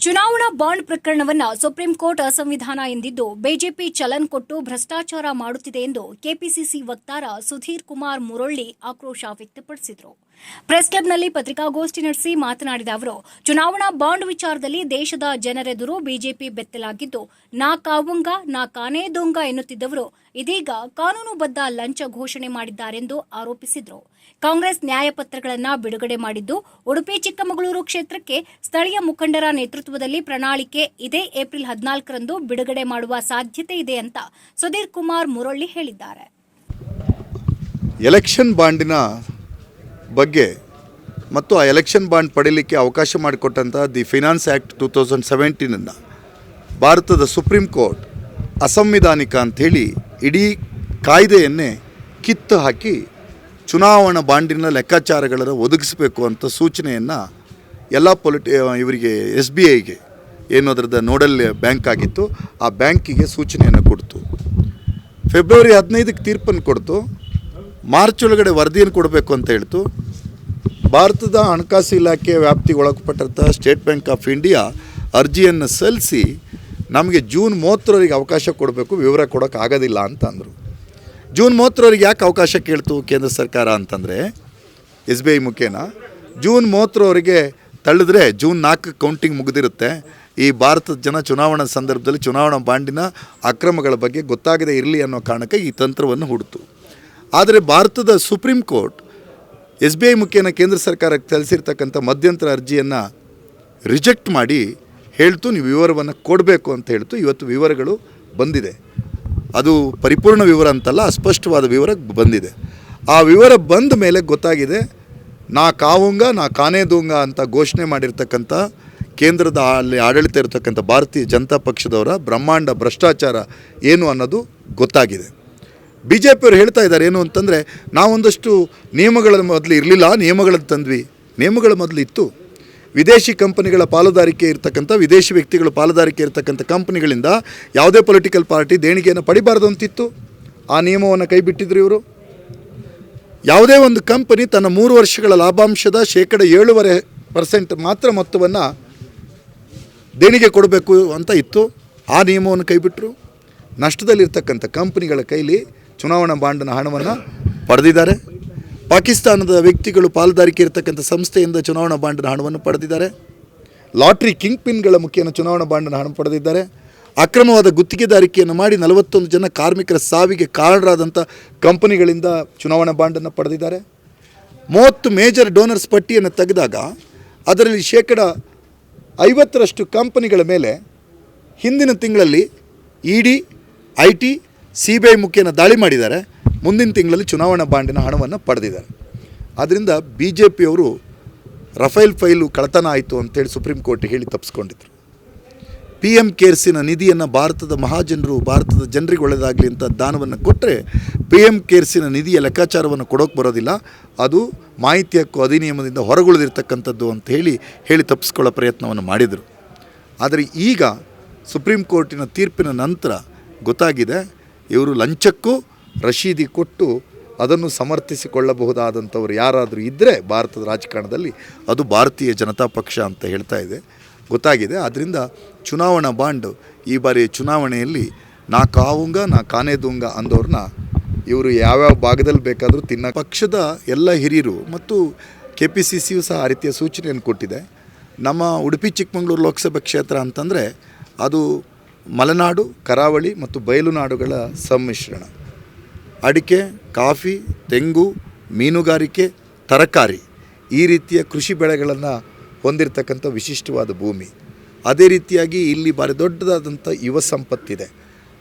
ಚುನಾವಣಾ ಬಾಂಡ್ ಪ್ರಕರಣವನ್ನ supreme court ಅಸಂವಿಧಾನ ಎಂದಿದ್ದು ಬಿಜೆಪಿ ಚಲನ್ ಕೊಟ್ಟು ಭ್ರಷ್ಟಾಚಾರ ಮಾಡುತ್ತಿದೆ ಎಂದು ಕೆಪಿಸಿಸಿ ವಕ್ತಾರ ಸುಧೀರ್ ಕುಮಾರ್ ಮುರೊಳ್ಳಿ ಆಕ್ರೋಶ ವ್ಯಕ್ತಪಡಿಸಿದರು. ಪ್ರೆಸ್ ಕ್ಲಬ್ನಲ್ಲಿ ಪತ್ರಿಕಾಗೋಷ್ಠಿ ನಡೆಸಿ ಮಾತನಾಡಿದ ಅವರು, ಚುನಾವಣಾ ಬಾಂಡ್ ವಿಚಾರದಲ್ಲಿ ದೇಶದ ಜನರೆದುರು ಬಿಜೆಪಿ ಬೆತ್ತಲಾಗಿದ್ದು, ನಾ ಕಾವುಂಗ, ನಾ ಕಾನೇ ದೊಂಗ ಎನ್ನುತ್ತಿದ್ದವರು ಇದೀಗ ಕಾನೂನುಬದ್ಧ ಲಂಚ ಘೋಷಣೆ ಮಾಡಿದ್ದಾರೆಂದು ಆರೋಪಿಸಿದರು. ಕಾಂಗ್ರೆಸ್ ನ್ಯಾಯಪತ್ರಗಳನ್ನು ಬಿಡುಗಡೆ ಮಾಡಿದ್ದು ಉಡುಪಿ ಚಿಕ್ಕಮಗಳೂರು ಕ್ಷೇತ್ರಕ್ಕೆ ಸ್ಥಳೀಯ ಮುಖಂಡರ ನೇತೃತ್ವದಲ್ಲಿ ಪ್ರಣಾಳಿಕೆ ಇದೇ ಏಪ್ರಿಲ್ ಹದಿನಾಲ್ಕರಂದು ಬಿಡುಗಡೆ ಮಾಡುವ ಸಾಧ್ಯತೆ ಇದೆ ಅಂತ ಸುಧೀರ್ ಕುಮಾರ್ ಮುರಳ್ಳಿ ಹೇಳಿದ್ದಾರೆ. ಎಲೆಕ್ಷನ್ ಬಾಂಡಿನ ಬಗ್ಗೆ ಮತ್ತು ಆ ಎಲೆಕ್ಷನ್ ಬಾಂಡ್ ಪಡೀಲಿಕ್ಕೆ ಅವಕಾಶ ಮಾಡಿಕೊಟ್ಟಂತಹ the finance act two thousand ಸೆವೆಂಟೀನನ್ನು ಭಾರತದ ಸುಪ್ರೀಂ ಕೋರ್ಟ್ ಅಸಂವಿಧಾನಿಕ ಅಂಥೇಳಿ ಇಡೀ ಕಾಯ್ದೆಯನ್ನೇ ಕಿತ್ತು ಹಾಕಿ ಚುನಾವಣಾ ಬಾಂಡಿನ ಲೆಕ್ಕಾಚಾರಗಳನ್ನು ಒದಗಿಸಬೇಕು ಅಂತ ಸೂಚನೆಯನ್ನು ಎಲ್ಲ ಪೊಲಿಟಿ ಇವರಿಗೆ, ಎಸ್ ಬಿ ಐಗೆ ಏನು ಅದರದ ನೋಡಲ್ ಬ್ಯಾಂಕ್ ಆಗಿತ್ತು, ಆ ಬ್ಯಾಂಕಿಗೆ ಸೂಚನೆಯನ್ನು ಕೊಡ್ತು. ಫೆಬ್ರವರಿ ಹದಿನೈದಕ್ಕೆ ತೀರ್ಪನ್ನು ಕೊಡ್ತು. ಮಾರ್ಚ್ ಒಳಗಡೆ ವರದಿಯನ್ನು ಕೊಡಬೇಕು ಅಂತ ಹೇಳ್ತು. ಭಾರತದ ಹಣಕಾಸು ಇಲಾಖೆ ವ್ಯಾಪ್ತಿಗೆ ಒಳಪಟ್ಟಂಥ ಸ್ಟೇಟ್ ಬ್ಯಾಂಕ್ ಆಫ್ ಇಂಡಿಯಾ ಅರ್ಜಿಯನ್ನು ಸಲ್ಲಿಸಿ ನಮಗೆ ಜೂನ್ ಮೂವತ್ತರವರೆಗೆ ಅವಕಾಶ ಕೊಡಬೇಕು, ವಿವರ ಕೊಡೋಕ್ಕಾಗೋದಿಲ್ಲ ಅಂತ ಅಂದರು. ಜೂನ್ ಮೂವತ್ತರವರೆಗೆ ಯಾಕೆ ಅವಕಾಶ ಕೇಳ್ತು ಕೇಂದ್ರ ಸರ್ಕಾರ ಅಂತಂದರೆ, ಎಸ್ ಬಿ ಐ ಮುಖೇನ, ಜೂನ್ ಮೂವತ್ತರವರೆಗೆ ತಳ್ಳಿದ್ರೆ ಜೂನ್ ನಾಲ್ಕು ಕೌಂಟಿಂಗ್ ಮುಗಿದಿರುತ್ತೆ. ಈ ಭಾರತದ ಜನ ಚುನಾವಣಾ ಸಂದರ್ಭದಲ್ಲಿ ಚುನಾವಣಾ ಬಾಂಡಿನ ಅಕ್ರಮಗಳ ಬಗ್ಗೆ ಗೊತ್ತಾಗದೇ ಇರಲಿ ಅನ್ನೋ ಕಾರಣಕ್ಕೆ ಈ ತಂತ್ರವನ್ನು ಹುಡ್ತು ಆದರೆ ಭಾರತದ supreme court, S B I ಮುಖೇನ ಕೇಂದ್ರ ಸರ್ಕಾರಕ್ಕೆ ಸಲ್ಲಿಸಿರ್ತಕ್ಕಂಥ ಮಧ್ಯಂತರ ಅರ್ಜಿಯನ್ನು ರಿಜೆಕ್ಟ್ ಮಾಡಿ ಹೇಳ್ತು, ನೀವು ವಿವರವನ್ನು ಕೊಡಬೇಕು ಅಂತ ಹೇಳ್ತು. ಇವತ್ತು ವಿವರಗಳು ಬಂದಿದೆ. ಅದು ಪರಿಪೂರ್ಣ ವಿವರ ಅಂತಲ್ಲ, ಅಸ್ಪಷ್ಟವಾದ ವಿವರ ಬಂದಿದೆ. ಆ ವಿವರ ಬಂದ ಮೇಲೆ ಗೊತ್ತಾಗಿದೆ, ನಾ ಕಾವುಂಗ, ನಾ ಕಾನೇದೂಂಗ ಅಂತ ಘೋಷಣೆ ಮಾಡಿರ್ತಕ್ಕಂಥ ಕೇಂದ್ರದ ಅಲ್ಲಿ ಆಡಳಿತ ಇರತಕ್ಕಂಥ ಭಾರತೀಯ ಜನತಾ ಪಕ್ಷದವರ ಬ್ರಹ್ಮಾಂಡ ಭ್ರಷ್ಟಾಚಾರ ಏನು ಅನ್ನೋದು ಗೊತ್ತಾಗಿದೆ. ಬಿ ಜೆ ಪಿಯವರು ಹೇಳ್ತಾ ಇದ್ದಾರೆ ಏನು ಅಂತಂದರೆ, ನಾವೊಂದಷ್ಟು ನಿಯಮಗಳ ಮೊದಲು ಇರಲಿಲ್ಲ, ನಿಯಮಗಳನ್ನು ತಂದ್ವಿ. ನಿಯಮಗಳ ಮೊದಲು ಇತ್ತು. ವಿದೇಶಿ ಕಂಪನಿಗಳ ಪಾಲುದಾರಿಕೆ ಇರತಕ್ಕಂಥ, ವಿದೇಶಿ ವ್ಯಕ್ತಿಗಳ ಪಾಲುದಾರಿಕೆ ಇರತಕ್ಕಂಥ ಕಂಪನಿಗಳಿಂದ ಯಾವುದೇ ಪೊಲಿಟಿಕಲ್ ಪಾರ್ಟಿ ದೇಣಿಗೆಯನ್ನು ಪಡಿಬಾರ್ದು ಅಂತಿತ್ತು. ಆ ನಿಯಮವನ್ನು ಕೈಬಿಟ್ಟಿದ್ರು ಇವರು. ಯಾವುದೇ ಒಂದು ಕಂಪನಿ ತನ್ನ ಮೂರು ವರ್ಷಗಳ ಲಾಭಾಂಶದ ಶೇಕಡ ಏಳುವರೆ ಪರ್ಸೆಂಟ್ ಮಾತ್ರ ಮೊತ್ತವನ್ನು ದೇಣಿಗೆ ಕೊಡಬೇಕು ಅಂತ ಇತ್ತು. ಆ ನಿಯಮವನ್ನು ಕೈಬಿಟ್ಟರು ನಷ್ಟದಲ್ಲಿರ್ತಕ್ಕಂಥ ಕಂಪನಿಗಳ ಕೈಲಿ ಚುನಾವಣಾ ಬಾಂಡ್ನ ಹಣವನ್ನು ಪಡೆದಿದ್ದಾರೆ. ಪಾಕಿಸ್ತಾನದ ವ್ಯಕ್ತಿಗಳು ಪಾಲುದಾರಿಕೆ ಇರತಕ್ಕಂಥ ಸಂಸ್ಥೆಯಿಂದ ಚುನಾವಣಾ ಬಾಂಡ್ನ ಹಣವನ್ನು ಪಡೆದಿದ್ದಾರೆ. ಲಾಟ್ರಿ ಕಿಂಗ್ ಪಿನ್ಗಳ ಮುಖೇನ ಚುನಾವಣಾ ಬಾಂಡ್ನ ಹಣ ಪಡೆದಿದ್ದಾರೆ. ಅಕ್ರಮವಾದ ಗುತ್ತಿಗೆದಾರಿಕೆಯನ್ನು ಮಾಡಿ ನಲವತ್ತೊಂದು ಜನ ಕಾರ್ಮಿಕರ ಸಾವಿಗೆ ಕಾರಣರಾದಂಥ ಕಂಪನಿಗಳಿಂದ ಚುನಾವಣಾ ಬಾಂಡನ್ನು ಪಡೆದಿದ್ದಾರೆ. ಮೂವತ್ತು ಮೇಜರ್ ಡೋನರ್ಸ್ ಪಟ್ಟಿಯನ್ನು ತೆಗೆದಾಗ ಅದರಲ್ಲಿ ಶೇಕಡ ಐವತ್ತರಷ್ಟು ಕಂಪನಿಗಳ ಮೇಲೆ ಹಿಂದಿನ ತಿಂಗಳಲ್ಲಿ E D I T C B I ಮುಖೇನ ದಾಳಿ ಮಾಡಿದ್ದಾರೆ. ಮುಂದಿನ ತಿಂಗಳಲ್ಲಿ ಚುನಾವಣಾ ಬಾಂಡಿನ ಹಣವನ್ನು ಪಡೆದಿದ್ದಾರೆ. ಆದ್ದರಿಂದ ಬಿ ಜೆ ಪಿಯವರು ರಫೇಲ್ ಫೈಲು ಕಳತನ ಆಯಿತು ಅಂತೇಳಿ ಸುಪ್ರೀಂ ಕೋರ್ಟ್ ಹೇಳಿ ತಪ್ಪಿಸ್ಕೊಂಡಿದ್ರು. ಪಿ ಎಂ ಕೇರ್ಸಿನ ನಿಧಿಯನ್ನು ಭಾರತದ ಮಹಾಜನರು, ಭಾರತದ ಜನರಿಗೆ ಒಳ್ಳೆಯದಾಗಲಿ ಅಂತ ದಾನವನ್ನು ಕೊಟ್ಟರೆ ಪಿ ಎಂ ಕೇರ್ಸಿನ ನಿಧಿಯ ಲೆಕ್ಕಾಚಾರವನ್ನು ಕೊಡೋಕೆ ಬರೋದಿಲ್ಲ. ಅದು ಮಾಹಿತಿ ಹಕ್ಕು ಅಧಿನಿಯಮದಿಂದ ಹೊರಗುಳಿದಿರ್ತಕ್ಕಂಥದ್ದು ಅಂತ ಹೇಳಿ ಹೇಳಿ ತಪ್ಪಿಸ್ಕೊಳ್ಳೋ ಪ್ರಯತ್ನವನ್ನು ಮಾಡಿದರು. ಆದರೆ ಈಗ ಸುಪ್ರೀಂ ಕೋರ್ಟಿನ ತೀರ್ಪಿನ ನಂತರ ಗೊತ್ತಾಗಿದೆ, ಇವರು ಲಂಚಕ್ಕೂ ರಶೀದಿ ಕೊಟ್ಟು ಅದನ್ನು ಸಮರ್ಥಿಸಿಕೊಳ್ಳಬಹುದಾದಂಥವ್ರು ಯಾರಾದರೂ ಇದ್ದರೆ ಭಾರತದ ರಾಜಕಾರಣದಲ್ಲಿ ಅದು ಭಾರತೀಯ ಜನತಾ ಪಕ್ಷ ಅಂತ ಹೇಳ್ತಾ ಇದೆ. ಗೊತ್ತಾಗಿದೆ. ಆದ್ದರಿಂದ ಚುನಾವಣಾ ಬಾಂಡ್ ಈ ಬಾರಿ ಚುನಾವಣೆಯಲ್ಲಿ ನಾ ಕಾವುಂಗ, ನಾ ಕಾನೇದುಂಗ ಅಂದವ್ರನ್ನ ಇವರು ಯಾವ್ಯಾವ ಭಾಗದಲ್ಲಿ ಬೇಕಾದರೂ ತಿನ್ನ ಪಕ್ಷದ ಎಲ್ಲ ಹಿರಿಯರು ಮತ್ತು ಕೆ ಪಿ ಸಿ ಸಿಯು ಸಹ ಆ ರೀತಿಯ ಸೂಚನೆಯನ್ನು ಕೊಟ್ಟಿದೆ. ನಮ್ಮ ಉಡುಪಿ, ಚಿಕ್ಕಮಗಳೂರು ಲೋಕಸಭಾ ಕ್ಷೇತ್ರ ಅಂತಂದರೆ ಅದು ಮಲೆನಾಡು, ಕರಾವಳಿ ಮತ್ತು ಬಯಲುನಾಡುಗಳ ಸಮ್ಮಿಶ್ರಣ. ಅಡಿಕೆ, ಕಾಫಿ, ತೆಂಗು, ಮೀನುಗಾರಿಕೆ, ತರಕಾರಿ ಈ ರೀತಿಯ ಕೃಷಿ ಬೆಳೆಗಳನ್ನು ಹೊಂದಿರತಕ್ಕಂಥ ವಿಶಿಷ್ಟವಾದ ಭೂಮಿ. ಅದೇ ರೀತಿಯಾಗಿ ಇಲ್ಲಿ ಭಾರಿ ದೊಡ್ಡದಾದಂಥ ಯುವ ಸಂಪತ್ತಿದೆ.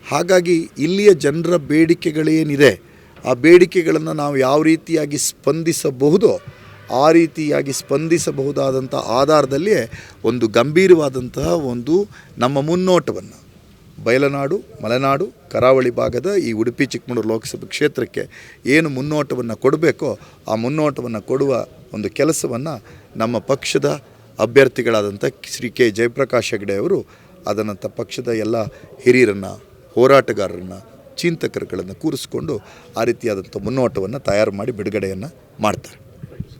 ಹಾಗಾಗಿ ಇಲ್ಲಿಯ ಜನರ ಬೇಡಿಕೆಗಳೇನಿದೆ, ಆ ಬೇಡಿಕೆಗಳನ್ನು ನಾವು ಯಾವ ರೀತಿಯಾಗಿ ಸ್ಪಂದಿಸಬಹುದೋ, ಆ ರೀತಿಯಾಗಿ ಸ್ಪಂದಿಸಬಹುದಾದಂಥ ಆಧಾರದಲ್ಲಿಯೇ ಒಂದು ಗಂಭೀರವಾದಂತಹ ಒಂದು ನಮ್ಮ ಮುನ್ನೋಟವನ್ನು ಬಯಲನಾಡು, ಮಲೆನಾಡು, ಕರಾವಳಿ ಭಾಗದ ಈ ಉಡುಪಿ, ಚಿಕ್ಕಮಗಳೂರು ಲೋಕಸಭಾ ಕ್ಷೇತ್ರಕ್ಕೆ ಏನು ಮುನ್ನೋಟವನ್ನು ಕೊಡಬೇಕೋ ಆ ಮುನ್ನೋಟವನ್ನು ಕೊಡುವ ಒಂದು ಕೆಲಸವನ್ನು ನಮ್ಮ ಪಕ್ಷದ ಅಭ್ಯರ್ಥಿಗಳಾದಂಥ ಶ್ರೀ ಕೆ. ಜಯಪ್ರಕಾಶ್ ಹೆಗಡೆ ಅವರು ಅದನ್ನು ಪಕ್ಷದ ಎಲ್ಲ ಹಿರಿಯರನ್ನು, ಹೋರಾಟಗಾರರನ್ನು, ಚಿಂತಕರುಗಳನ್ನು ಕೂರಿಸ್ಕೊಂಡು ಆ ರೀತಿಯಾದಂಥ ಮುನ್ನೋಟವನ್ನು ತಯಾರು ಮಾಡಿ ಬಿಡುಗಡೆಯನ್ನು ಮಾಡ್ತಾರೆ.